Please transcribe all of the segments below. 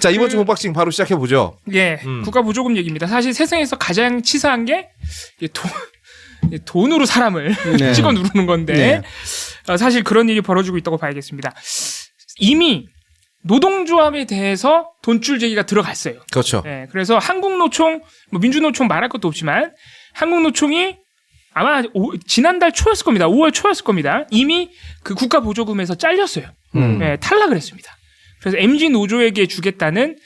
자 이번 주 본박싱 바로 시작해 보죠. 예, 음. 국가 보조금 얘기입니다. 사실 세상에서 가장 치사한 게 이게 돈, 이게 돈으로 사람을 네. 찍어 누르는 건데 네. 어, 사실 그런 일이 벌어지고 있다고 봐야겠습니다. 이미 노동조합에 대해서 돈줄 제기가 들어갔어요. 그렇죠. 예, 그래서 한국노총, 뭐 민주노총 말할 것도 없지만 한국노총이 아마 오- 지난달 초였을 겁니다. 5월 초였을 겁니다. 이미 그 국가 보조금에서 잘렸어요. 음. 예, 탈락을 했습니다. 그래서 MG 노조에게 주겠다는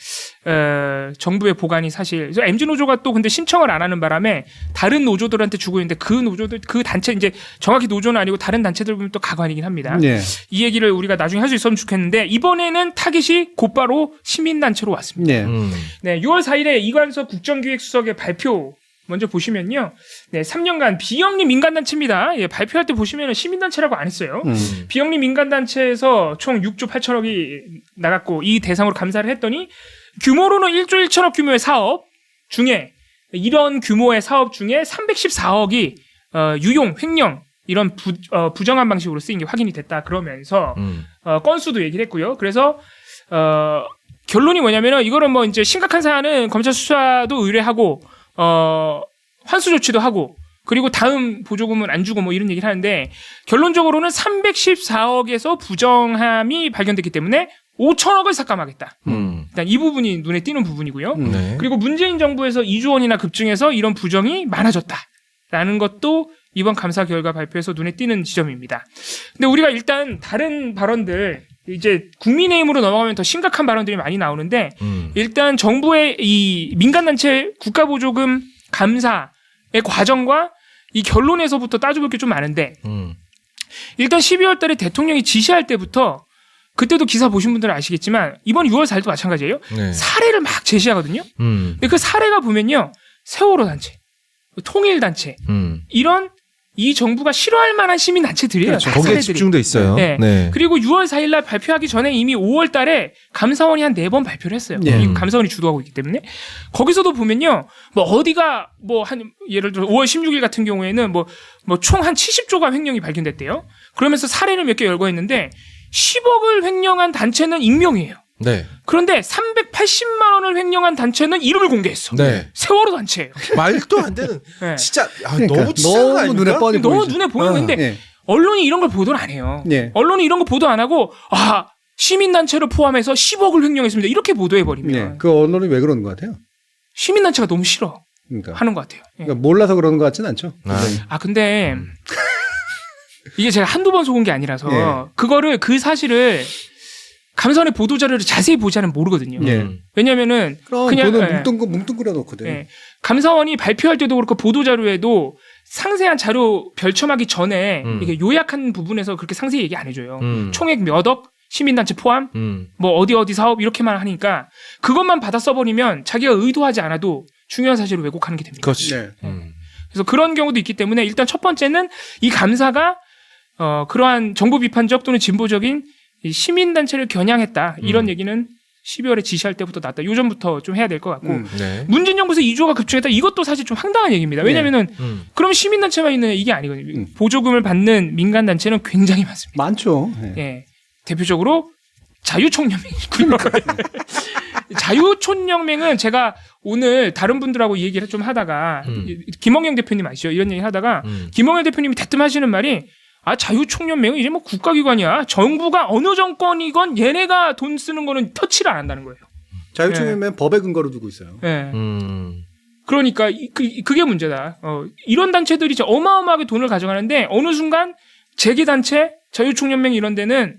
어, 정부의 보관이 사실 그래서 MG 노조가 또 근데 신청을 안 하는 바람에 다른 노조들한테 주고 있는데 그 노조들 그 단체 이제 정확히 노조는 아니고 다른 단체들 보면 또 가관이긴 합니다. 네. 이 얘기를 우리가 나중에 할 수 있으면 좋겠는데 이번에는 타깃이 곧바로 시민 단체로 왔습니다. 네. 음. 네, 6월 4일에 이관석 국정기획수석의 발표 먼저 보시면요. 네, 3년간 비영리 민간단체입니다. 예, 발표할 때 보시면 시민단체라고 안 했어요. 음. 비영리 민간단체에서 총 6조 8천억이 나갔고 이 대상으로 감사를 했더니 규모로는 1조 1천억 규모의 사업 중에 이런 규모의 사업 중에 314억이 어, 유용, 횡령 이런 부, 어, 부정한 방식으로 쓰인 게 확인이 됐다 그러면서 음. 어, 건수도 얘기를 했고요. 그래서 어, 결론이 뭐냐면은 이거는 뭐 이제 심각한 사안은 검찰 수사도 의뢰하고 어, 환수 조치도 하고 그리고 다음 보조금은 안 주고 뭐 이런 얘기를 하는데 결론적으로는 314억에서 부정함이 발견됐기 때문에 5천억을 삭감하겠다. 음. 일단 이 부분이 눈에 띄는 부분이고요. 음. 네. 그리고 문재인 정부에서 2조 원이나 급증해서 이런 부정이 많아졌다 라는 것도 이번 감사 결과 발표에서 눈에 띄는 지점입니다. 근데 우리가 일단 다른 발언들 이제 국민의힘으로 넘어가면 더 심각한 발언들이 많이 나오는데 음. 일단 정부의 이 민간단체 국가보조금 감사의 과정과 이 결론에서부터 따져볼 게 좀 많은데 음. 일단 12월 달에 대통령이 지시할 때부터 그때도 기사 보신 분들은 아시겠지만 이번 6월 4일도 마찬가지예요. 네. 사례를 막 제시하거든요. 음. 근데 그 사례가 보면요. 세월호 단체, 통일 단체 음. 이런 이 정부가 싫어할 만한 시민 단체들이에요. 그렇죠. 다 거기에 사례들이. 집중돼 있어요. 네. 네. 그리고 6월 4일 날 발표하기 전에 이미 5월 달에 감사원이 한 네 번 발표를 했어요. 네. 이 감사원이 주도하고 있기 때문에 거기서도 보면요. 뭐 어디가 뭐 한 예를 들어 5월 16일 같은 경우에는 뭐 뭐 총 한 70조가 횡령이 발견됐대요. 그러면서 사례를 몇 개 열거 했는데 10억을 횡령한 단체는 익명이에요. 네. 그런데 380만 원을 횡령한 단체는 이름을 공개했어. 네. 세월호 단체예요. 말도 안 되는. 네. 진짜 아, 그러니까 너무 치사한 거 너무 아닙니까? 눈에 뻔히 너무 보이죠. 눈에 보이는데 네. 언론이 이런 걸 보도를 안 해요. 네. 언론이 이런 거 보도 안 하고 아 시민단체를 포함해서 10억을 횡령했습니다. 이렇게 보도해 버리면 네. 그 언론이 왜 그러는 것 같아요? 시민단체가 너무 싫어 그러니까. 하는 것 같아요. 예. 그러니까 몰라서 그러는 것 같진 않죠. 아. 아 근데 이게 제가 한두 번 속은 게 아니라서 예. 그거를 그 사실을 감사원의 보도 자료를 자세히 보지 않으면 모르거든요. 예. 음. 왜냐면은 그럼 그냥, 예. 뭉뚱 뭉뚱그려 놓거든. 예. 감사원이 발표할 때도 그렇고 보도 자료에도 상세한 자료 별첨하기 전에 음. 이게 요약한 부분에서 그렇게 상세히 얘기 안 해줘요. 음. 총액 몇 억, 시민단체 포함, 음. 뭐 어디 어디 사업 이렇게만 하니까 그것만 받아 써버리면 자기가 의도하지 않아도 중요한 사실을 왜곡하는 게 됩니다. 그렇지. 네. 음. 그래서 그런 경우도 있기 때문에 일단 첫 번째는 이 감사가 어, 그러한 정부 비판적 또는 진보적인 이 시민단체를 겨냥했다 이런 음. 얘기는 12월에 지시할 때부터 났다. 요전부터 좀 해야 될 것 같고 음. 네. 문재인 정부에서 2조가 급증했다. 이것도 사실 좀 황당한 얘기입니다. 네. 왜냐면은 음. 그럼 시민단체만 있는 이게 아니거든요. 음. 보조금을 받는 민간 단체는 굉장히 많습니다. 많죠. 네. 예. 대표적으로 자유총연맹이고요. 자유총연맹은 제가 오늘 다른 분들하고 이 얘기를 좀 하다가 음. 이- 김홍영 대표님 아시죠? 이런 얘기 하다가 음. 김홍영 대표님이 대뜸 하시는 말이 아 자유총연맹은 이제 뭐 국가기관이야. 정부가 어느 정권이건 얘네가 돈 쓰는 거는 터치를 안 한다는 거예요. 자유총연맹 법에 근거로 두고 있어요. 예. 음. 그러니까 이- 그, 그게 문제다. 어, 이런 단체들이 어마어마하게 돈을 가져가는데 어느 순간 재계단체, 자유총연맹 이런 데는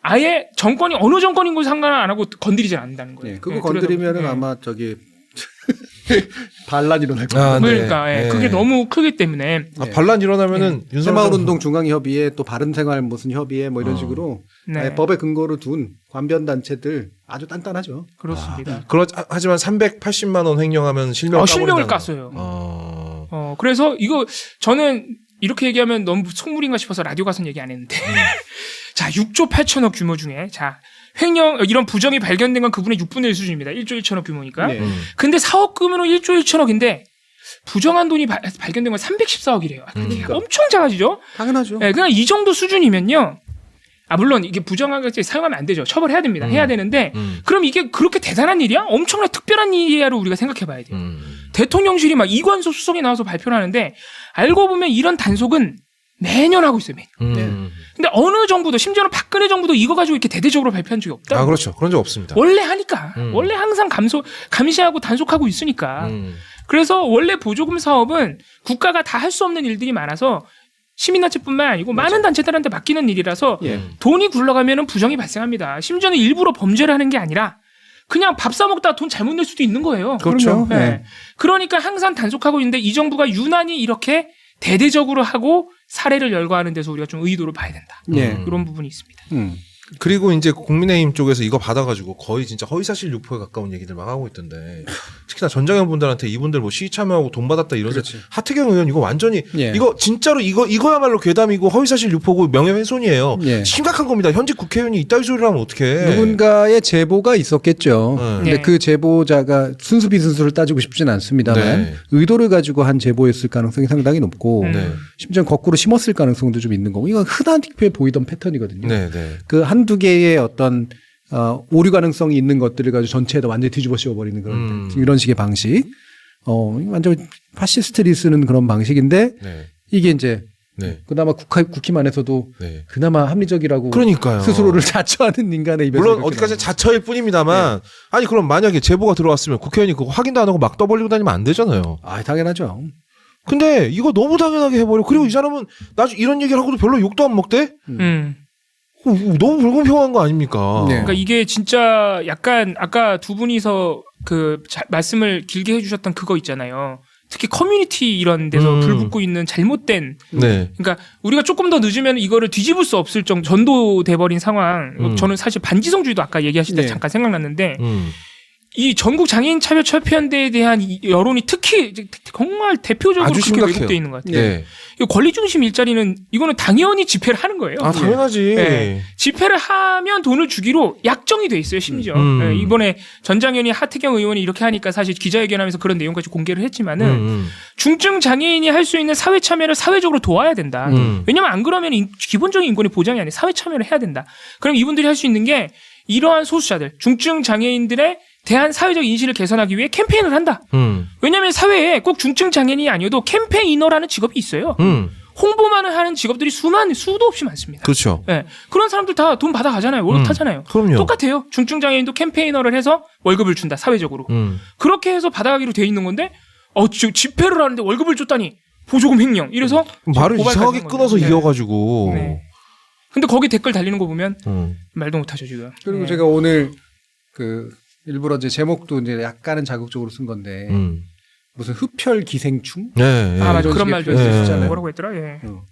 아예 정권이 어느 정권인 걸 상관 안 하고 건드리질 않는다는 거예요. 네. 그거 예, 건드리면은 예. 아마 저기 반란 일어날 거예요. 아, 네. 그러니까 예, 네. 그게 너무 크기 때문에 아, 반란 일어나면은 윤석열 새마을 운동 중앙 협의회 또 바른 생활 무슨 협의회 뭐 이런 어. 식으로 네, 아예 법에 근거로 둔 관변 단체들 아주 단단하죠. 그렇습니다. 그렇 하지만 380만 원 횡령하면 실명 어, 실명을 깠어요. 거. 어. 어, 그래서 이거 저는 이렇게 얘기하면 너무 속물인가 싶어서 라디오 가서는 얘기 안 했는데. 자, 6조 8천억 규모 중에 자, 횡령 이런 부정이 발견된 건 그분의 6분의 1 수준입니다. 1조 1천억 규모니까. 네. 음. 근데 사업 규모는 1조 1천억인데 부정한 돈이 발, 발견된 건 314억이래요. 아, 그러니까. 엄청 작아지죠. 당연하죠. 예, 그냥 이 정도 수준이면요. 아 물론 이게 부정한 것을 사용하면 안 되죠. 처벌해야 됩니다. 음. 해야 되는데 음. 그럼 이게 그렇게 대단한 일이야? 엄청나게 특별한 일이야로 우리가 생각해봐야 돼요. 음. 대통령실이 막 이관소 수석이 나와서 발표를 하는데 알고 보면 이런 단속은 매년 하고 있어요. 매년. 음. 근데 어느 정부도 심지어는 박근혜 정부도 이거 가지고 이렇게 대대적으로 발표한 적이 없다. 아 그렇죠. 그런 적 없습니다. 원래 하니까 음. 원래 항상 감소 감시하고 단속하고 있으니까 음. 그래서 원래 보조금 사업은 국가가 다 할 수 없는 일들이 많아서 시민단체뿐만 아니고 많은 단체들한테 맡기는 일이라서 예. 돈이 굴러가면 부정이 발생합니다. 심지어는 일부러 범죄를 하는 게 아니라 그냥 밥 사 먹다 돈 잘못 낼 수도 있는 거예요. 그렇죠. 네. 네. 그러니까 항상 단속하고 있는데 이 정부가 유난히 이렇게 대대적으로 하고 사례를 열거하는 데서 우리가 좀 의도를 봐야 된다. 예. 음. 이런 부분이 있습니다. 음. 그리고 이제 국민의힘 쪽에서 이거 받아가지고 거의 진짜 허위사실 유포에 가까운 얘기들 막 하고 있던데 특히나 전장현 분들한테 이분들 뭐 시위 참여하고 돈 받았다 이런 그렇지. 하태경 의원 이거 완전히 예. 이거 진짜로 이거 이거야말로 괴담이고 허위사실 유포고 명예훼손이에요. 예. 심각한 겁니다. 현직 국회의원이 이따위 소리를 하면 어떡해. 누군가의 제보가 있었겠죠. 네. 근데 네. 그 제보자가 순수 비순수를 따지고 싶진 않습니다만 네. 의도를 가지고 한 제보였을 가능성이 상당히 높고 음. 네. 심지어 거꾸로 심었을 가능성도 좀 있는 거고 이건 흔하게 보이던 패턴이거든요. 네, 네. 그한 두 개의 어떤 어, 오류 가능성이 있는 것들을 가지고 전체에다 완전히 뒤집어 씌워버리는 그런 음. 이런 식의 방식. 어, 완전 파시스트리 쓰는 그런 방식인데 네. 이게 이제 네. 그나마 국회 국힘 안에서도 네. 그나마 합리적이라고 그러니까요. 스스로를 자처하는 인간의 입에서 물론 어디까지 자처일 뿐입니다만 아니 그럼 만약에 제보가 들어왔으면 국회의원이 그거 확인도 안 하고 막 떠벌리고 다니면 안 되잖아요. 거. 아, 당연하죠. 근데 이거 너무 당연하게 해버려. 그리고 이 사람은 나중 이런 얘기를 하고도 별로 욕도 안 먹대? 음. 어, 너무 불공평한 거 아닙니까? 네. 그러니까 이게 진짜 약간 아까 두 분이서 그 자- 말씀을 길게 해주셨던 그거 있잖아요. 특히 커뮤니티 이런 데서 음. 불 붙고 있는 잘못된 네. 그러니까 우리가 조금 더 늦으면 이거를 뒤집을 수 없을 정도 전도돼 버린 상황. 음. 저는 사실 반지성주의도 아까 얘기하실 때 네. 잠깐 생각났는데 음. 이 전국 장애인 차별 철폐연대에 대한 이 여론이 특히 정말 대표적으로 아주 그렇게 심각해요. 왜곡되어 있는 것 같아요. 네. 이 권리 중심 일자리는 이거는 당연히 집회를 하는 거예요. 아 당연하지. 네. 집회를 하면 돈을 주기로 약정이 돼 있어요, 심지어. 음. 네, 이번에 전장현이 하태경 의원이 이렇게 하니까 사실 기자회견하면서 그런 내용까지 공개를 했지만은 음, 중증 장애인이 할 수 있는 사회 참여를 사회적으로 도와야 된다. 음. 왜냐면 안 그러면 인- 기본적인 인권의 보장이 아니라 사회 참여를 해야 된다. 그럼 이분들이 할 수 있는 게 이러한 소수자들, 중증 장애인들의 대한 사회적 인식을 개선하기 위해 캠페인을 한다. 음. 왜냐면 사회에 꼭 중증 장애인이 아니어도 캠페이너라는 직업이 있어요. 음. 홍보만을 하는 직업들이 수만 수도 없이 많습니다. 그렇죠. 예. 그런 사람들 다 돈 받아 가잖아요. 월급 음. 타잖아요. 그럼요. 똑같아요. 중증 장애인도 캠페이너를 해서 월급을 준다. 사회적으로. 음. 그렇게 해서 받아가기로 돼 있는 건데 어, 지금 집회를 하는데 월급을 줬다니 보조금 횡령. 이래서 말을 고발까지 이상하게 한 끊어서. 네. 이어가지고. 네. 근데 거기 댓글 달리는 거 보면 음. 말도 못 하죠, 지금. 그리고 네. 제가 오늘 그 일부러 이제 제목도 이제 약간은 자극적으로 쓴 건데 음. 무슨 흡혈 기생충? 네. 네. 아, 맞아. 그런 말도 있었잖아요. 뭐라고 했더라? 예. 어.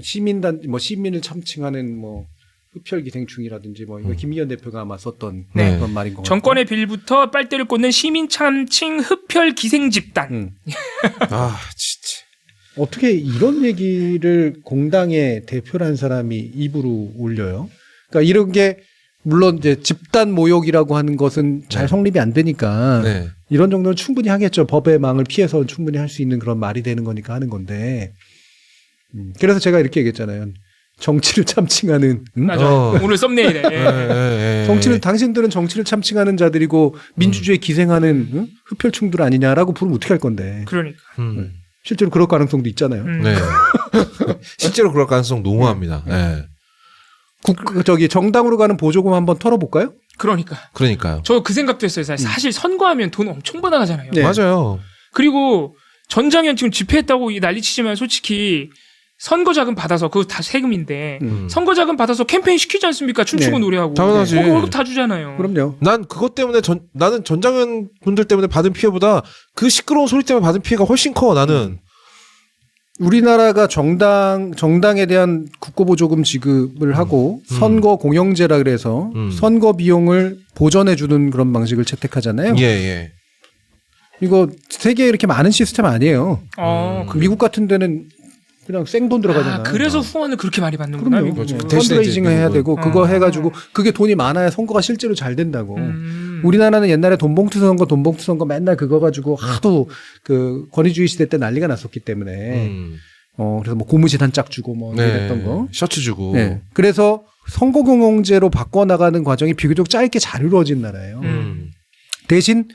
시민단 뭐 시민을 참칭하는 뭐 흡혈 기생충이라든지 뭐 이거 음. 김기현 대표가 아마 썼던 네. 그런 말인 것. 정권의 빌부터 빨대를 꽂는 시민 참칭 흡혈 기생 집단. 음. 아 진짜. 어떻게 이런 얘기를 공당의 대표라는 사람이 입으로 올려요? 그러니까 이런 게 물론 이제 집단 모욕이라고 하는 것은 잘 네. 성립이 안 되니까 네. 이런 정도는 충분히 하겠죠. 법의 망을 피해서 충분히 할 수 있는 그런 말이 되는 거니까 하는 건데. 음, 그래서 제가 이렇게 얘기했잖아요. 정치를 참칭하는 응? 맞아. 어. 오늘 썸네일에. 예. 예, 예, 예. 정치를 당신들은 정치를 참칭하는 자들이고 민주주의에 기생하는 응? 흡혈충들 아니냐라고 부르면 어떻게 할 건데. 그러니까. 음. 실제로 그럴 가능성도 있잖아요. 음. 네. 실제로 그럴 가능성 농후합니다. 네. 국, 저기 정당으로 가는 보조금 한번 털어볼까요? 그러니까. 그러니까요. 저 그 생각도 했어요. 사실, 사실 선거하면 돈 엄청 받아가잖아요. 네. 맞아요. 그리고 전장현 지금 집회했다고 이 난리치지만 솔직히 선거 자금 받아서 그거 다 세금인데 음. 선거 자금 받아서 캠페인 시키지 않습니까? 춤추고 네. 노래하고. 당연하지. 거기 월급 다 주잖아요. 그럼요. 난 그것 때문에 전 나는 전장현 분들 때문에 받은 피해보다 그 시끄러운 소리 때문에 받은 피해가 훨씬 커. 나는. 우리나라가 정당 정당에 대한 국고보조금 지급을 하고 음. 선거 공영제라 그래서 음. 선거 비용을 보전해 주는 그런 방식을 채택하잖아요. 예 예. 이거 세계에 이렇게 많은 시스템 아니에요. 어, 음. 그, 미국 같은 데는 그냥 생돈 들어가잖아요. 아, 그래서 후원을 그렇게 많이 받는구나. 그럼요. 미국은. 그렇죠. 펀드레이징 대신에 이제 해야 미국은- 되고 그거 어. 해가지고 그게 돈이 많아야 선거가 실제로 잘 된다고. 음. 우리나라는 옛날에 돈봉투 선거, 돈봉투 선거 맨날 그거 가지고 하도 그 권위주의 시대 때 난리가 났었기 때문에 음. 어 그래서 뭐 고무신 한 짝 주고 뭐 이랬던 거. 셔츠 주고. 네. 그래서 선거 경영제로 바꿔 나가는 과정이 비교적 짧게 잘 이루어진 나라예요. 음. 대신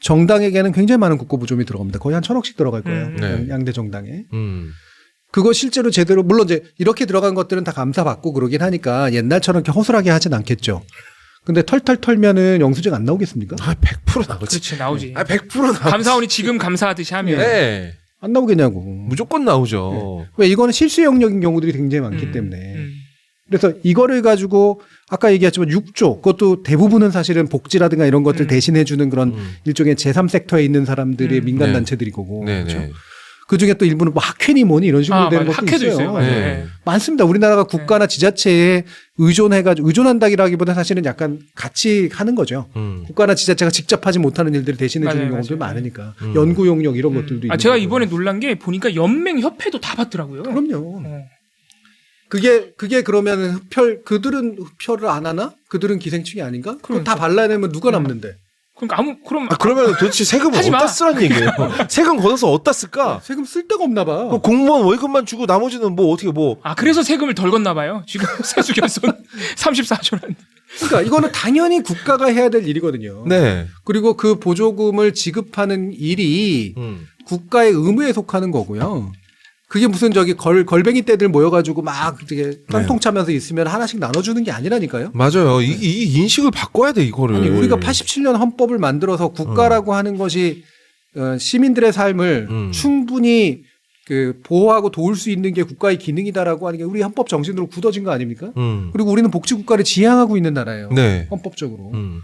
정당에게는 굉장히 많은 국고부조금이 들어갑니다. 거의 한 천억씩 들어갈 거예요. 음. 네. 양대 정당에. 음. 그거 실제로 제대로 물론 이제 이렇게 들어간 것들은 다 감사받고 그러긴 하니까 옛날처럼 이렇게 허술하게 하진 않겠죠. 근데 털털 털면은 영수증 안 나오겠습니까? 아, 100% 나오지. 그렇지 나오지. 아, 100% 나오지. 감사원이 지금 감사하듯이 하면 네. 안 나오겠냐고. 무조건 나오죠. 왜 이거는 실수 영역인 경우들이 굉장히 많기 음, 때문에. 음. 그래서 이거를 가지고 아까 얘기했지만 6조 그것도 대부분은 사실은 복지라든가 이런 것들 음. 대신해 주는 그런 음. 일종의 제3섹터에 있는 사람들의 음. 민간 네. 단체들이 거고. 네, 그렇죠? 네. 그 중에 또 일부는 뭐 학회니 뭐니 이런 식으로 아, 되는 맞아요. 것도 학회도 있어요. 있어요. 네. 네. 많습니다. 우리나라가 국가나 지자체에 의존해가지고 의존한다기라기보다 사실은 약간 같이 하는 거죠. 음. 국가나 지자체가 직접 하지 못하는 일들을 대신해 주는 맞아요, 경우도 맞아요. 많으니까 음. 연구 용역 이런 것들도 아 있는 제가 거고. 이번에 놀란 게 보니까 연맹 협회도 다 받더라고요. 그럼요. 어. 그게 그게 그러면 흡혈 그들은 흡혈을 안 하나? 그들은 기생충이 아닌가? 그럼 다 그러니까. 발라내면 누가 남는데? 그러니까 아무 그럼 아, 그러면 도대체 세금을 하지 마. 어디다 쓰란 얘기예요? 세금 걷어서 어디다 쓸까? 세금 쓸 데가 없나 봐. 그 공무원 월급만 주고 나머지는 뭐 어떻게 뭐 아 그래서 세금을 덜 걷나 봐요. 지금 세수 결손 34조란. 그러니까 이거는 당연히 국가가 해야 될 일이거든요. 네. 그리고 그 보조금을 지급하는 일이 음. 국가의 의무에 속하는 거고요. 그게 무슨 저기 걸 걸뱅이 떼들 모여가지고 막 되게 깡통 차면서 있으면 하나씩 나눠주는 게 아니라니까요. 맞아요. 이, 이 인식을 바꿔야 돼 이거를. 아니 우리가 87년 헌법을 만들어서 국가라고 하는 것이 어, 시민들의 삶을 음. 충분히 그 보호하고 도울 수 있는 게 국가의 기능이다라고 하는 게 우리 헌법 정신으로 굳어진 거 아닙니까? 음. 그리고 우리는 복지 국가를 지향하고 있는 나라예요. 네. 헌법적으로. 음.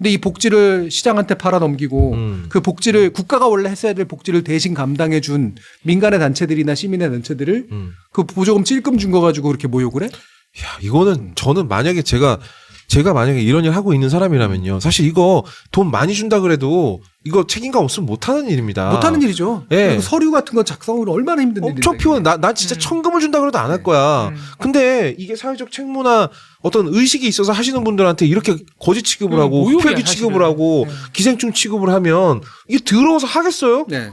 근데 이 복지를 시장한테 팔아 넘기고 음. 그 복지를 국가가 원래 했어야 될 복지를 대신 감당해 준 민간의 단체들이나 시민의 단체들을 음. 그 보조금 찔끔 준 거 가지고 그렇게 모욕을 해? 야, 이거는 저는 만약에 제가 제가 만약에 이런 일 하고 있는 사람이라면요. 사실 이거 돈 많이 준다 그래도 이거 책임감 없으면 못 하는 일입니다. 못 하는 일이죠. 예. 그리고 서류 같은 거 작성을 얼마나 힘든 일인데. 엄청 피곤해. 나, 난 진짜 음. 천금을 준다 그래도 안 할 거야. 음. 근데 이게 사회적 책무나 어떤 의식이 있어서 하시는 분들한테 이렇게 거짓 취급을 음, 하고 모욕이야, 흡혈귀 취급을 사실은. 하고 네. 기생충 취급을 하면 이게 더러워서 하겠어요? 네.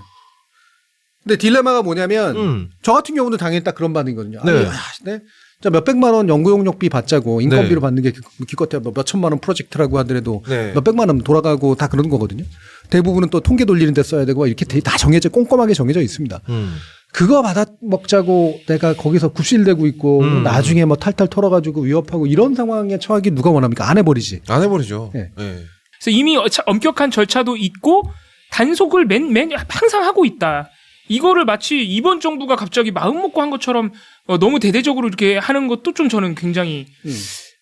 근데 딜레마가 뭐냐면 음. 저 같은 경우는 당연히 딱 그런 반응이거든요. 아니, 네. 아, 네. 자, 몇백만 원 연구 용역비 받자고 인건비로 네. 받는 게 기- 기껏해야 뭐 몇천만 원 프로젝트라고 하더라도 네. 몇백만 원 돌아가고 다 그런 거거든요. 대부분은 또 통계 돌리는 데 써야 되고 이렇게 다 정해져 꼼꼼하게 정해져 있습니다. 음. 그거 받아 먹자고 내가 거기서 굽실대고 있고 음. 나중에 뭐 탈탈 털어가지고 위협하고 이런 상황에 처하기 누가 원합니까? 안 해버리지. 안 해버리죠. 네. 네. 그래서 이미 엄격한 절차도 있고 단속을 맨, 맨 항상 하고 있다. 이거를 마치 이번 정부가 갑자기 마음 먹고 한 것처럼 어, 너무 대대적으로 이렇게 하는 것도 좀 저는 굉장히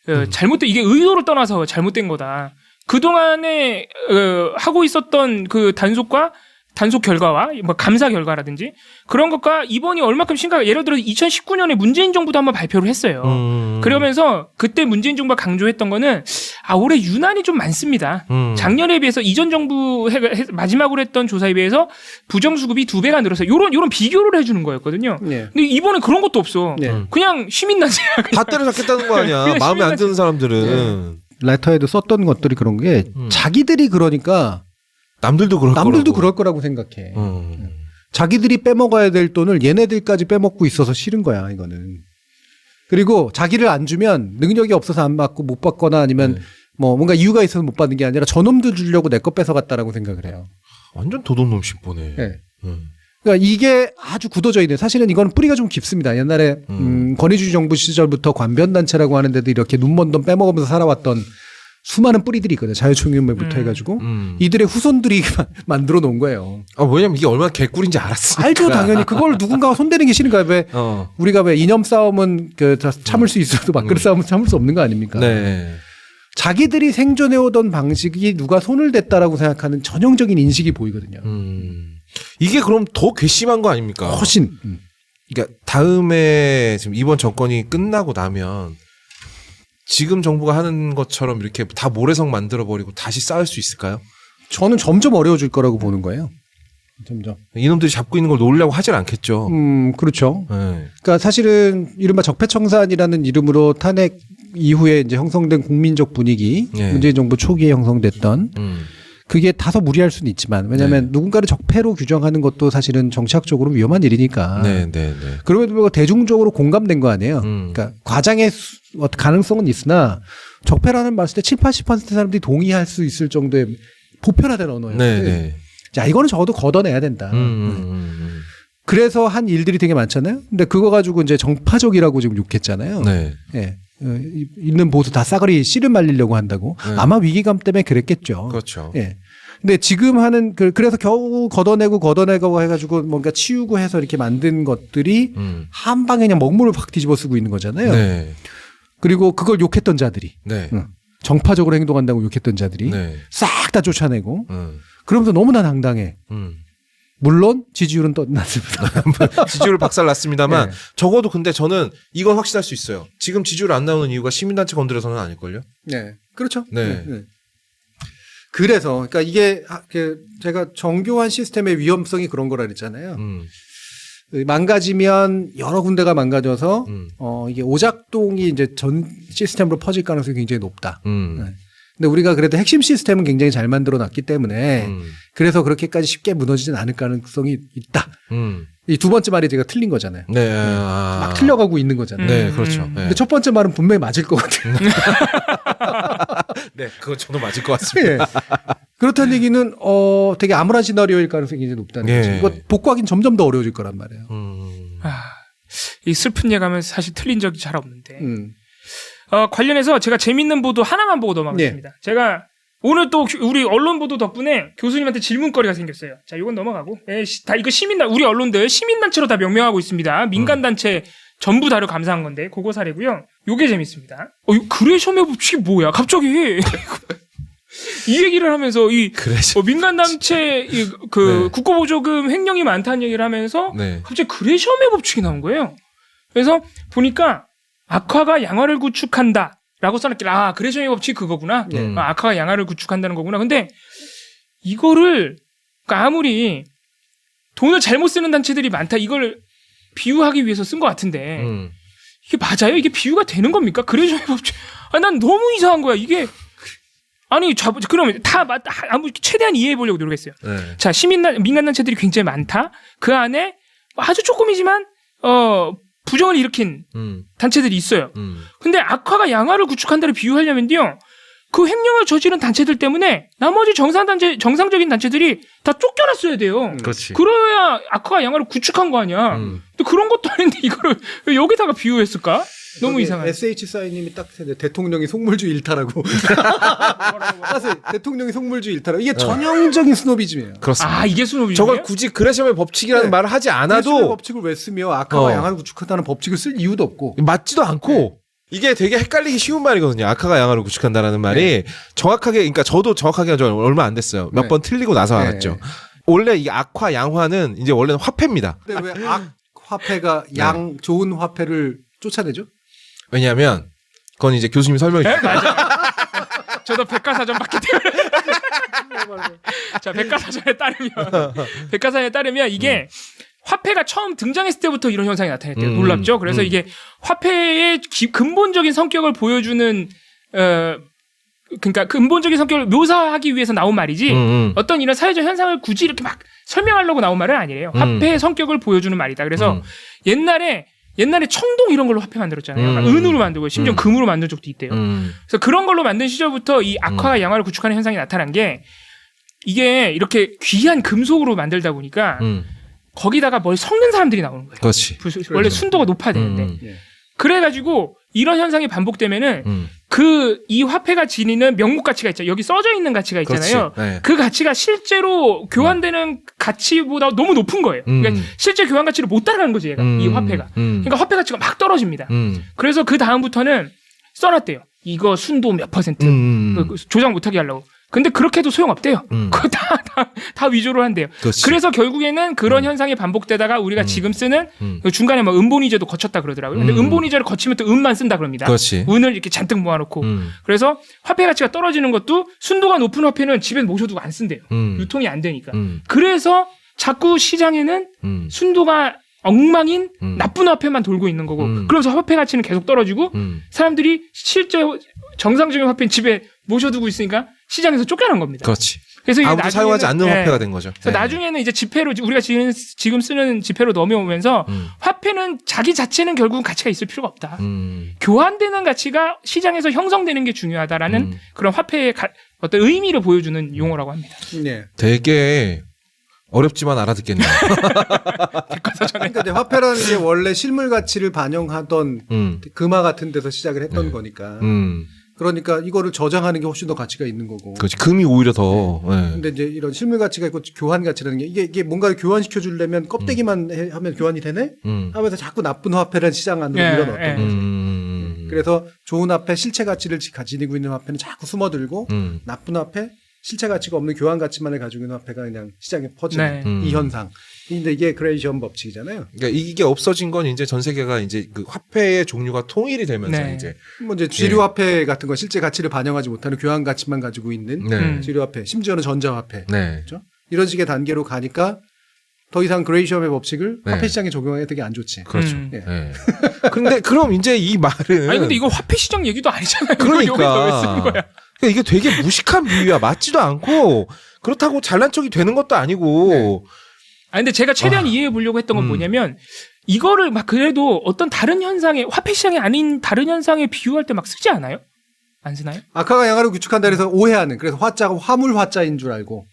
어, 잘못된 이게 의도를 떠나서 잘못된 거다. 그 동안에 어, 하고 있었던 그 단속과 단속 결과와 뭐 감사 결과라든지 그런 것과 이번이 얼마큼 심각? 예를 들어 2019년에 문재인 정부도 한번 발표를 했어요. 음. 그러면서 그때 문재인 정부가 강조했던 거는 아 올해 유난히 좀 많습니다. 음. 작년에 비해서 이전 정부 해, 해- 마지막으로 했던 조사에 비해서 부정 수급이 두 배가 늘어서 요런 요런 비교를 해주는 거였거든요. 네. 근데 이번에 그런 것도 없어. 네. 음. 그냥 시민단체야. 다 때려잡겠다는 거 아니야. 마음에 안 드는 사람들은 레터에도 썼던 것들이 그런 게 음. 자기들이 그러니까 남들도 그럴 남들도 거라고. 그럴 거라고 생각해. 음. 자기들이 빼먹어야 될 돈을 얘네들까지 빼먹고 있어서 싫은 거야, 이거는. 그리고 자기를 안 주면 능력이 없어서 안 받고 못 받거나 아니면 네. 뭐 뭔가 이유가 있어서 못 받는 게 아니라 저놈들 주려고 내 거 뺏어갔다라고 생각을 해요. 완전 도둑놈 심보네. 네. 음. 그러니까 이게 아주 굳어져 있는 사실은 이건 뿌리가 좀 깊습니다. 옛날에 음, 음. 권위주의 정부 시절부터 관변단체라고 하는 데도 이렇게 눈먼 돈 빼먹으면서 살아왔던 수많은 뿌리들이 있거든요. 자유총연맹부터 음. 해가지고 음. 이들의 후손들이 만들어 놓은 거예요. 아, 왜냐면 이게 얼마나 개꿀인지 알았으니까. 알죠, 당연히 그걸 누군가가 손대는 게 싫은가 왜 어. 우리가 왜 이념 싸움은 그 다 참을 수 있어도 막그릇 음. 싸움은 참을 수 없는 거 아닙니까? 네. 자기들이 생존해 오던 방식이 누가 손을 댔다라고 생각하는 전형적인 인식이 보이거든요. 음. 이게 그럼 더 괘씸한 거 아닙니까? 훨씬 음. 그러니까 다음에 지금 이번 정권이 끝나고 나면 지금 정부가 하는 것처럼 이렇게 다 모래성 만들어 버리고 다시 쌓을 수 있을까요? 저는 점점 어려워질 거라고 보는 거예요. 점점. 이놈들이 잡고 있는 걸 놓으려고 하질 않겠죠. 음, 그렇죠. 네. 그러니까 사실은 이른바 적폐청산이라는 이름으로 탄핵 이후에 이제 형성된 국민적 분위기, 예. 문재인 정부 초기에 형성됐던 음. 그게 다소 무리할 수는 있지만 왜냐하면 네. 누군가를 적폐로 규정하는 것도 사실은 정치학적으로 위험한 일이니까. 네, 네, 네. 그럼에도 불구하고 대중적으로 공감된 거 아니에요. 음. 그러니까 과장의 수- 어, 가능성은 있으나 적폐라는 말을 때 7, 80% 사람들이 동의할 수 있을 정도의 보편화된 언어예요. 네, 네. 자, 이거는 적어도 걷어내야 된다. 음, 음, 음, 그래서 한 일들이 되게 많잖아요. 근데 그거 가지고 이제 정파적이라고 지금 욕했잖아요. 음. 네. 예. 어, 이- 있는 보수 다 싸그리 씨를 말리려고 한다고. 네. 아마 위기감 때문에 그랬겠죠. 그렇죠. 예. 근데 지금 하는 그 그래서 겨우 걷어내고 걷어내고 해가지고 뭔가 치우고 해서 이렇게 만든 것들이 음. 한 방에 그냥 먹물을 확 뒤집어 쓰고 있는 거잖아요. 네. 그리고 그걸 욕했던 자들이 네. 응. 정파적으로 행동한다고 욕했던 자들이 네. 싹다 쫓아내고 음. 그러면서 너무나 당당해. 음. 물론 지지율은 떠났습니다. 지지율 박살 났습니다만 네. 적어도 근데 저는 이건 확신할 수 있어요. 지금 지지율 안 나오는 이유가 시민단체 건드려서는 아닐걸요? 네, 그렇죠. 네. 그래서 그러니까 이게 아, 그 제가 정교한 시스템의 위험성이 그런 거라 그랬잖아요. 음. 그 망가지면 여러 군데가 망가져서 음. 어 이게 오작동이 이제 전 시스템으로 퍼질 가능성이 굉장히 높다. 음. 네. 근데 우리가 그래도 핵심 시스템은 굉장히 잘 만들어 놨기 때문에 음. 그래서 그렇게까지 쉽게 무너지진 않을 가능성이 있다. 음. 이두 번째 말이 제가 틀린 거잖아요. 네. 아. 막 틀려가고 있는 거잖아요. 네, 음. 그렇죠. 네. 근데 첫 번째 말은 분명히 맞을 것 같아요. 네, 그건 저도 맞을 것 같습니다. 예. 그렇다는 얘기는 어 되게 암울한 시나리오일 가능성이 굉장히 높다는 예. 거죠. 이거 복구하기는 점점 더 어려워질 거란 말이에요. 음. 아, 이 슬픈 예감은 사실 틀린 적이 잘 없는데. 음. 어, 관련해서 제가 재밌는 보도 하나만 보고 넘어가겠습니다. 제가 오늘 또 교- 우리 언론 보도 덕분에 교수님한테 질문거리가 생겼어요. 자, 이건 넘어가고. 예, 시- 다 이거 시민단 우리 언론들 시민단체로 다 명명하고 있습니다. 민간 단체 전부 다를 감사한 건데 그거 사례고요. 요게 재밌습니다. 어, 이 그레셔메 법칙이 뭐야? 갑자기 이 얘기를 하면서 이. 어, 민간 단체 이, 그 네. 국고보조금 횡령이 많다는 얘기를 하면서 네. 갑자기 그레시엄의 법칙이 나온 거예요. 그래서 보니까 악화가 양화를 구축한다. 라고 써놨길래, 아, 그레시엄의 법칙 그거구나. 음. 아, 악화가 양화를 구축한다는 거구나. 근데 이거를, 그러니까 아무리 돈을 잘못 쓰는 단체들이 많다. 이걸 비유하기 위해서 쓴 것 같은데, 음. 이게 맞아요? 이게 비유가 되는 겁니까? 그레시엄의 법칙. 아, 난 너무 이상한 거야. 이게. 아니, 자, 그러면 다 맞, 아무, 최대한 이해해 보려고 노력했어요. 네. 자, 시민단, 민간단체들이 굉장히 많다. 그 안에 아주 조금이지만, 어, 부정을 일으킨 음. 단체들이 있어요. 음. 근데 악화가 양화를 구축한다를 비유하려면요. 그 횡령을 저지른 단체들 때문에 나머지 정상 단체, 정상적인 단체들이 다 쫓겨났어야 돼요. 그렇지. 그래야 악화가 양화를 구축한 거 아니야. 음. 근데 그런 것도 아닌데 이거를 왜 여기다가 비유했을까? 너무 이상한. SH 사인님이 딱 세네. 대통령이 속물주 일타라고. 사실 대통령이 속물주 일타라고. 이게 전형적인 스노비즘이에요. 그렇습니다. 아, 이게 수노비. 저걸 굳이 그레시엄의 법칙이라는 네. 말을 하지 않아도 법칙을 왜 쓰며 악화와 어. 양화를 구축한다는 법칙을 쓸 이유도 없고. 맞지도 않고 이게 되게 헷갈리기 쉬운 말이거든요. 악화가 양화를 구축한다라는 말이 정확하게 그러니까 저도 정확하게 한지 얼마 안 됐어요. 몇 네. 번 틀리고 나서 네. 알았죠. 원래 이 악화 양화는 이제 원래는 화폐입니다. 근데 왜 악 화폐가 네. 양 좋은 화폐를 쫓아내죠? 왜냐하면 그건 이제 교수님이 설명해 네? 주세요. 맞아. 저도 백과사전 봤기 때문에. 자, 백과사전에 따르면, 백과사전에 따르면 이게 화폐가 처음 등장했을 때부터 이런 현상이 나타났대요. 음, 놀랍죠? 그래서 음. 이게 화폐의 기- 근본적인 성격을 보여주는, 어, 그러니까 근본적인 성격을 묘사하기 위해서 나온 말이지, 음, 음. 어떤 이런 사회적 현상을 굳이 이렇게 막 설명하려고 나온 말은 아니래요. 음. 화폐의 성격을 보여주는 말이다. 그래서 음. 옛날에 옛날에 청동 이런 걸로 화폐 만들었잖아요. 음. 은으로 만들고 심지어 음. 금으로 만든 적도 있대요. 음. 그래서 그런 걸로 만든 시절부터 이 악화가 양화를 구축하는 현상이 나타난 게 이게 이렇게 귀한 금속으로 만들다 보니까 음. 거기다가 뭘 섞는 사람들이 나오는 거예요. 그렇지. 부- 원래 순도가 높아야 되는데 음. 예. 그래가지고 이런 현상이 반복되면은 음. 그이 화폐가 지니는 명목 가치가 있죠. 여기 써져 있는 가치가 있잖아요. 네. 그 가치가 실제로 교환되는 가치보다 너무 높은 거예요. 음. 그러니까 실제 교환 가치를 못 따라가는 거지 얘가 이 음. 화폐가. 음. 그러니까 화폐 가치가 막 떨어집니다. 음. 그래서 그 다음부터는 써놨대요. 이거 순도 몇 퍼센트 음. 그- 그 조작 못하게 하려고. 근데 그렇게 해도 소용없대요. 음. 그거 다, 다, 다 위조를 한대요. 그렇지. 그래서 결국에는 그런 음. 현상이 반복되다가 우리가 음. 지금 쓰는 음. 그 중간에 뭐 음본이제도 거쳤다 그러더라고요. 근데 음. 음본이제를 거치면 또 음만 쓴다 그럽니다. 그렇지. 은을 이렇게 잔뜩 모아놓고. 음. 그래서 화폐 가치가 떨어지는 것도 순도가 높은 화폐는 집에 모셔두고 안 쓴대요. 음. 유통이 안 되니까. 음. 그래서 자꾸 시장에는 음. 순도가 엉망인 음. 나쁜 화폐만 돌고 있는 거고 음. 그러면서 화폐 가치는 계속 떨어지고 음. 사람들이 실제 정상적인 화폐는 집에 모셔두고 있으니까 시장에서 쫓겨난 겁니다. 그렇지. 그래서 이게 아무도 나중에는- 사용하지 않는 네. 화폐가 된 거죠. 그래서 네. 나중에는 이제 지폐로 우리가 지금 지금 쓰는 지폐로 넘어오면서 음. 화폐는 자기 자체는 결국은 가치가 있을 필요가 없다. 음. 교환되는 가치가 시장에서 형성되는 게 중요하다라는 음. 그런 화폐의 가- 어떤 의미를 보여주는 용어라고 합니다. 네. 되게 어렵지만 알아듣겠네요. 그러니까 이제 화폐라는 게 원래 실물 가치를 반영하던 음. 금화 같은 데서 시작을 했던 네. 거니까. 음. 그러니까 이거를 저장하는 게 훨씬 더 가치가 있는 거고. 그렇지. 금이 오히려 더. 네. 근데 이제 이런 실물 가치가 있고 교환 가치라는 게 이게, 이게 뭔가를 교환시켜 주려면 껍데기만 해- 하면 교환이 되네? 음. 하면서 자꾸 나쁜 화폐를 시장 안으로 예, 밀어넣었던 예. 거죠. 음. 그래서 좋은 화폐, 실체 가치를 지- 가지고 있는 화폐는 자꾸 숨어들고 음. 나쁜 화폐, 실체 가치가 없는 교환 가치만을 가지고 있는 화폐가 그냥 시장에 퍼지는 네. 음. 이 현상. 근데 이게 그레이션 법칙이잖아요. 그러니까 이게 없어진 건 이제 전 세계가 이제 그 화폐의 종류가 통일이 되면서 네. 이제 뭐 이제 지류 화폐 같은 거 실제 가치를 반영하지 못하는 교환 가치만 가지고 있는 네. 음. 지류 화폐, 심지어는 전자 화폐. 네. 그렇죠? 이런 식의 단계로 가니까 더 이상 그레이션의 법칙을 네. 화폐 시장에 적용하기 되게 안 좋지. 그렇죠. 음. 예. 네. 근데 그럼 이제 이 말은 아니 근데 이거 화폐 시장 얘기도 아니잖아요. 그러니까. 그러니까 이게 되게 무식한 비유야. 맞지도 않고 그렇다고 잘난 척이 되는 것도 아니고. 아 근데 제가 최대한 아. 이해해 보려고 했던 건 음. 뭐냐면 이거를 막 그래도 어떤 다른 현상에 화폐 시장이 아닌 다른 현상에 비유할 때 막 쓰지 않아요? 안 쓰나요? 아카가 양화를 구축한다 해서 오해하는 그래서 화자가 화물 화자인 줄 알고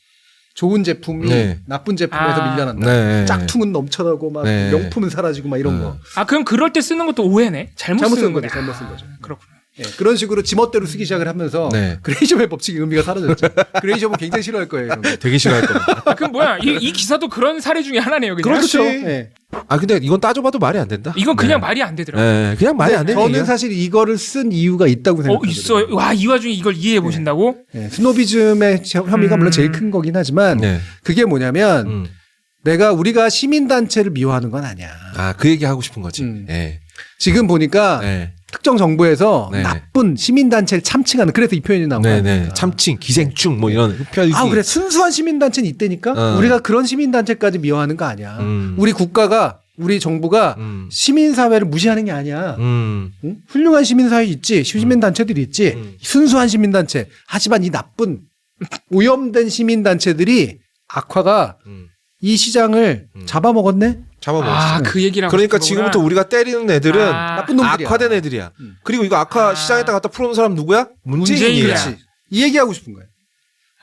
좋은 제품이 네. 나쁜 제품에서 아. 밀려난다. 네. 짝퉁은 넘쳐나고 막 네. 명품은 사라지고 막 이런 네. 거. 아 그럼 그럴 때 쓰는 것도 오해네. 잘못, 잘못 쓰는 쓴 거네. 거죠. 잘못 쓴 거죠. 아, 그렇구나. 예, 그런 식으로 지멋대로 쓰기 시작을 하면서 네. 그레이션의 법칙의 의미가 사라졌죠. 그레이션은 굉장히 싫어할 거예요. 이런 거. 되게 싫어할 겁니다. 아, 그럼 뭐야? 이, 이 기사도 그런 사례 중에 하나네요. 그냥. 그렇지. 예. 아 근데 이건 따져봐도 말이 안 된다. 이건 그냥 네. 말이 안 되더라고요. 네, 그냥 말이 안 되는 저는 얘기야. 사실 이거를 쓴 이유가 있다고 어 생각해요. 있어요. 와 이 와중에 이걸 이해해 보신다고? 예, 스노비즘의 혐의가 음. 물론 제일 큰 거긴 하지만 네. 그게 뭐냐면 음. 내가 우리가 시민 단체를 미워하는 건 아니야. 아, 그 얘기 하고 싶은 거지. 음. 예. 지금 보니까 네. 특정 정부에서 네. 나쁜 시민 단체를 참칭하는 그래서 이 표현이 나온 네, 거야. 네. 참칭, 기생충 뭐 이런 흡혈이 아 그래 순수한 시민 단체는 이때니까 어. 우리가 그런 시민 단체까지 미워하는 거 아니야. 음. 우리 국가가 우리 정부가 음. 시민 사회를 무시하는 게 아니야. 음. 응? 훌륭한 시민 사회 있지, 시민 단체들이 있지, 음. 순수한 시민 단체. 하지만 이 나쁜 오염된 시민 단체들이 악화가 음. 이 시장을 음. 잡아먹었네. 잡아먹었어. 아 그 얘기라고. 그러니까 지금부터. 우리가 때리는 애들은 아, 나쁜 놈들이야. 악화된 애들이야. 음. 그리고 이거 악화 아. 시장에다 갖다 풀어놓은 사람 누구야? 문재인이야. 문재인이야. 그렇지. 이 얘기하고 싶은 거예요.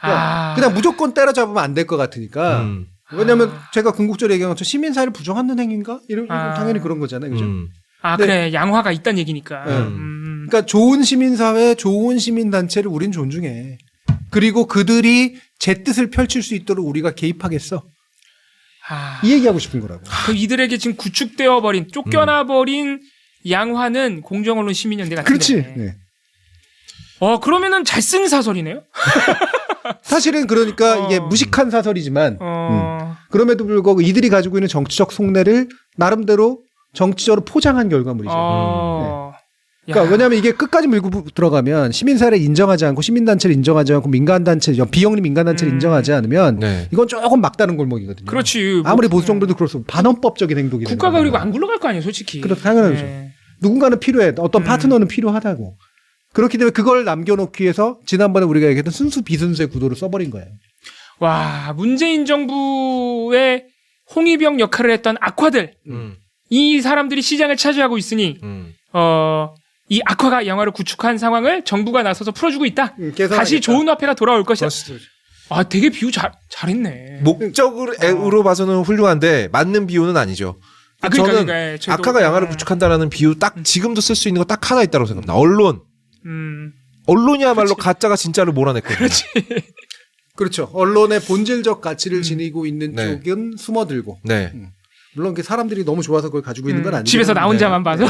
아. 그냥 무조건 때려잡으면 안 될 것 같으니까. 음. 왜냐하면 제가 궁극적으로 얘기한 것처럼 시민사회를 부정하는 행위인가? 이런 아. 당연히 그런 거잖아요. 그죠? 음. 아 네. 그래 양화가 있단 얘기니까. 네. 음. 그러니까 좋은 시민사회, 좋은 시민단체를 우린 존중해. 그리고 그들이 제 뜻을 펼칠 수 있도록 우리가 개입하겠어. 아, 이 얘기하고 싶은 거라고. 그 이들에게 지금 구축되어 버린 쫓겨나 버린 양화는 공정언론 시민연대 같은데. 그렇지. 네. 어 그러면은 잘 쓴 사설이네요. 사실은 그러니까 어. 이게 무식한 사설이지만 어. 그럼에도 불구하고 이들이 가지고 있는 정치적 속내를 나름대로 정치적으로 포장한 결과물이죠. 어. 그러니까 야. 왜냐하면 이게 끝까지 밀고 부- 들어가면 시민사회를 인정하지 않고 시민단체를 인정하지 않고 민간단체, 비영리 민간단체를 음. 인정하지 않으면 네. 이건 조금 막다른 골목이거든요. 그렇지. 아무리 뭐, 보수 정부도 그렇소 반헌법적인 행동이 국가가. 그리고 안 굴러갈 거 아니에요, 솔직히. 그렇죠, 당연하죠. 네. 누군가는 필요해. 어떤 음. 파트너는 필요하다고. 그렇기 때문에 그걸 남겨놓기 위해서 지난번에 우리가 얘기했던 순수 비순수의 구도를 써버린 거예요. 와 문재인 정부의 홍위병 역할을 했던 악화들 음. 이 사람들이 시장을 차지하고 있으니 음. 어. 이 악화가 양화를 구축한 상황을 정부가 나서서 풀어주고 있다. 음, 다시 좋은 화폐가 돌아올 것이다. 그렇지. 아, 되게 비유 잘 잘했네. 목적으로 으로 봐서는 훌륭한데 맞는 비유는 아니죠. 아, 그러니까, 저는 그러니까, 저도- 악화가 양화를 음. 구축한다라는 비유 딱 지금도 쓸 수 있는 거 딱 하나 있다고 생각합니다. 언론. 음, 언론이야말로 가짜가 진짜를 몰아냈거든요. 그렇지. 그렇죠. 언론의 본질적 가치를 음. 지니고 있는 네. 쪽은 숨어들고. 네. 물론 그 사람들이 너무 좋아서 그걸 가지고 있는 건 음, 아니죠. 집에서 나 혼자만 봐서.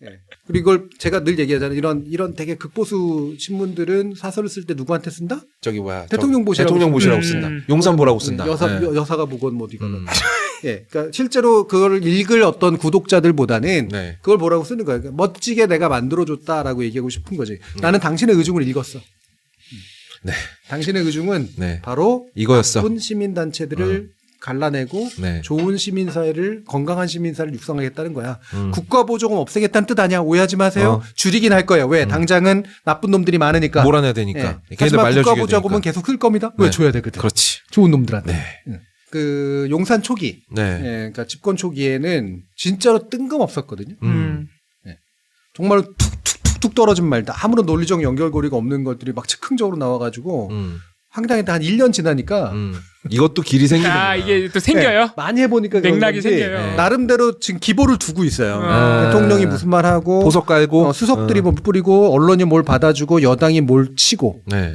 네. 그리고 이걸 제가 늘 얘기하잖아요. 이런 이런 되게 극보수 신문들은 사설을 쓸 때 누구한테 쓴다? 저기 뭐야. 대통령 저- 보시라고 대통령 보시라고 쓴다. 쓴다. 음. 용산 보라고 쓴다. 여사 네. 여- 여사가 보건 뭐 이거는. 음. 예. 그러니까 실제로 그거를 읽을 어떤 구독자들보다는 네. 그걸 뭐라고 쓰는 거예요. 그러니까 멋지게 내가 만들어줬다라고 얘기하고 싶은 거지. 나는 당신의 의중을 읽었어. 음. 네. 당신의 의중은 네. 바로 이거였어. 나쁜 시민단체들을 갈라내고 네. 좋은 시민사회를 건강한 시민사회를 육성하겠다는 거야. 음. 국가보조금 없애겠다는 뜻 아니야. 오해하지 마세요. 어. 줄이긴 할 거예요. 왜? 당장은 나쁜 놈들이 많으니까. 몰아내야 되니까. 예. 걔네들 하지만 국가보조금은 되니까. 계속 쓸 겁니다. 왜 네. 줘야 되거든. 그렇지. 좋은 놈들한테. 네. 응. 그 용산 초기, 네. 예, 그러니까 집권 초기에는 진짜로 뜬금없었거든요. 음. 정말 툭툭툭툭 떨어진 말다. 아무런 논리적 연결고리가 없는 것들이 막 즉흥적으로 나와가지고 음. 황당했다 한 1년 지나니까 음. 이것도 길이 생기는 아 거야. 이게 또 생겨요. 네, 많이 해보니까 그런 맥락이 건지 생겨요. 네. 나름대로 지금 기보를 두고 있어요. 아. 대통령이 무슨 말 하고 보석 깔고 어, 수석들이 어. 뭐 뿌리고 언론이 뭘 받아주고 여당이 뭘 치고 네.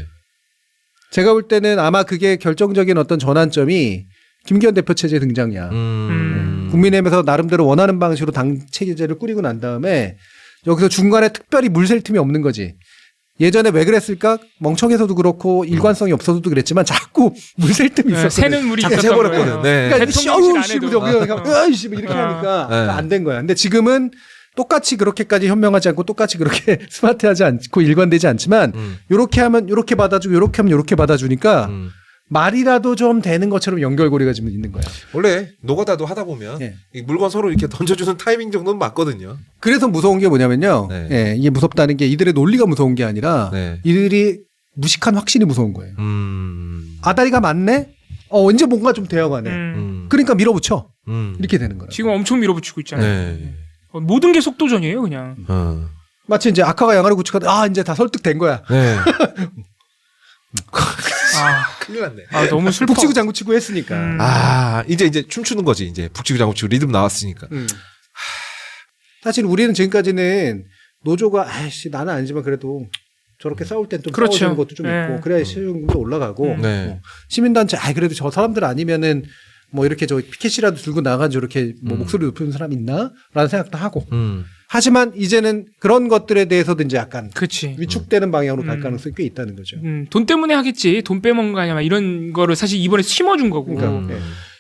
제가 볼 때는 아마 그게 결정적인 어떤 전환점이 김기현 대표 체제 등장이야. 음. 국민의힘에서 나름대로 원하는 방식으로 당 체제를 꾸리고 난 다음에 여기서 중간에 특별히 물샐 틈이 없는 거지. 예전에 왜 그랬을까? 멍청해서도 그렇고 일관성이 없어서도 그랬지만 자꾸 물샐 틈이 네, 있었거든. 새는 물이 자꾸 새버렸거든. 거예요. 네. 그러니까 대통령실 어우 씨 안에도. 저기 으이씨 이렇게 어. 하니까 네. 안 된 거야. 근데 지금은 똑같이 그렇게까지 현명하지 않고 똑같이 그렇게 스마트하지 않고 일관되지 않지만 음. 요렇게 하면 요렇게 받아주고 요렇게 하면 요렇게 받아주니까 음. 말이라도 좀 되는 것처럼 연결고리가 지금 있는 거야. 원래 노가다도 하다 보면 예. 이 물건 서로 이렇게 던져주는 타이밍 정도는 맞거든요. 그래서 무서운 게 뭐냐면요. 네. 예, 이게 무섭다는 게 이들의 논리가 무서운 게 아니라 네. 이들이 무식한 확신이 무서운 거예요. 음. 아다리가 맞네? 어, 언제 뭔가 좀 되어가네. 음. 음. 그러니까 밀어붙여. 음. 이렇게 되는 거야. 지금 엄청 밀어붙이고 있잖아요. 네. 어, 모든 게 속도전이에요, 그냥. 어. 마치 이제 아카가 양아를 구축하다 아, 이제 다 설득된 거야. 네. 아, 큰일 났네. 아, 너무 슬퍼. 북치고 장구치고 했으니까. 음. 아, 이제 이제 춤추는 거지. 이제 북치고 장구치고 리듬 나왔으니까. 음. 사실 우리는 지금까지는 노조가 아이씨 나는 아니지만 그래도 저렇게 싸울 땐 좀 그렇죠. 싸워주는 것도 좀 네. 있고 그래야 시민도 올라가고 음. 네. 뭐 시민단체 아 그래도 저 사람들 아니면은 뭐 이렇게 저 피켓이라도 들고 나가서 저렇게 뭐 음. 목소리 높이는 사람 있나라는 생각도 하고 음. 하지만 이제는 그런 것들에 대해서도 이제 약간 그치. 위축되는 방향으로 갈 음. 가능성이 꽤 있다는 거죠. 음, 돈 때문에 하겠지. 돈 빼먹은 거 아니야. 막 이런 거를 사실 이번에 심어준 거고. 그러니까. 음. 네.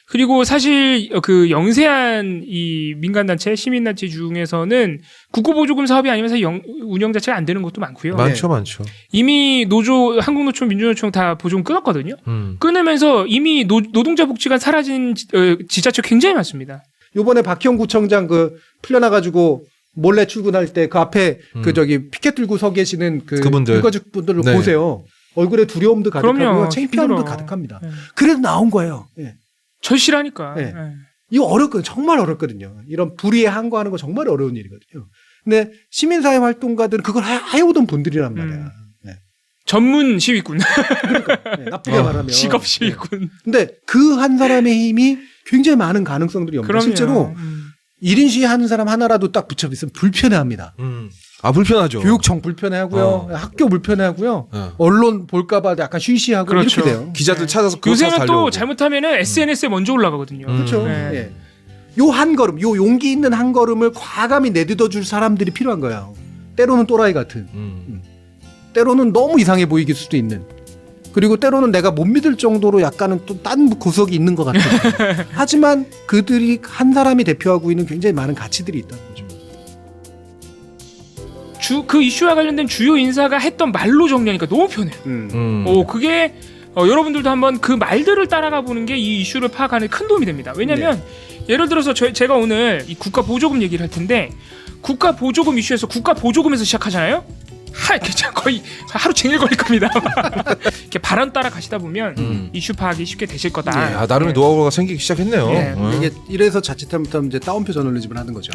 그리고 사실 그 영세한 이 민간단체, 시민단체 중에서는 국고보조금 사업이 아니면서 영- 운영 자체가 안 되는 것도 많고요. 많죠, 많죠. 이미 노조, 한국노총, 민주노총 다 보조금 끊었거든요. 음. 끊으면서 이미 노, 노동자 복지가 사라진 지, 어, 지자체 굉장히 많습니다. 요번에 박형 구청장 그 풀려나가지고 몰래 출근할 때 그 앞에 음. 그 저기 피켓 들고 서 계시는 그 그분들. 불가족 분들을 네. 보세요. 얼굴에 두려움도 가득하고 그럼요. 창피함도 힘들어. 가득합니다. 예. 그래도 나온 거예요. 예. 절실하니까. 네. 예. 이거 어렵거든요. 정말 어렵거든요. 이런 불의에 항거하는 거 정말 어려운 일이거든요. 근데 시민사회 활동가들은 그걸 해, 해오던 분들이란 말이야. 음. 네. 전문 시위꾼, 네, 나쁘게 어, 말하면. 직업 네. 시위꾼. 근데 그 한 사람의 힘이 굉장히 많은 가능성들이 없는. 실제로 음. 1인 시위 하는 사람 하나라도 딱 붙여 있으면 불편해합니다. 음. 아, 불편하죠. 교육청 불편해하고요. 어. 학교 불편해하고요. 어. 언론 볼까봐 약간 쉬쉬하고 그렇죠. 이렇게 돼요. 기자들 네. 찾아서 그거 요새는 찾아서 또 달려오고. 잘못하면은 SNS에 먼저 올라가거든요. 음. 그렇죠. 네. 예. 요 한 걸음, 요 용기 있는 한 걸음을 과감히 내딛어 줄 사람들이 필요한 거예요. 때로는 또라이 같은, 음. 때로는 너무 이상해 보이길 수도 있는. 그리고 때로는 내가 못 믿을 정도로 약간은 또 딴 구석이 있는 것 같은. 하지만 그들이 한 사람이 대표하고 있는 굉장히 많은 가치들이 있다는 거죠. 주, 그 이슈와 관련된 주요 인사가 했던 말로 정리하니까 너무 편해요. 음. 오, 그게 어, 여러분들도 한번 그 말들을 따라가 보는 게 이 이슈를 파악하는 큰 도움이 됩니다. 왜냐면 네. 예를 들어서 저, 제가 오늘 이 국가 보조금 얘기를 할 텐데 국가 보조금 이슈에서 국가 보조금에서 시작하잖아요. 하, 이렇게 참 거의 하루 종일 걸릴 겁니다. 이렇게 발언 따라 가시다 보면 음. 이슈 파악이 쉽게 되실 거다. 네. 아, 나름의 노하우가 생기기 시작했네요. 네. 어. 이게 이래서 자칫하면 이제 다운표 저널리즘을 하는 거죠.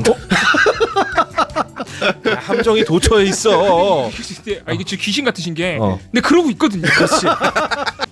야, 함정이 도처에 있어. 아, 이게 진짜 귀신 같으신 게 어. 근데 그러고 있거든요. 그렇지.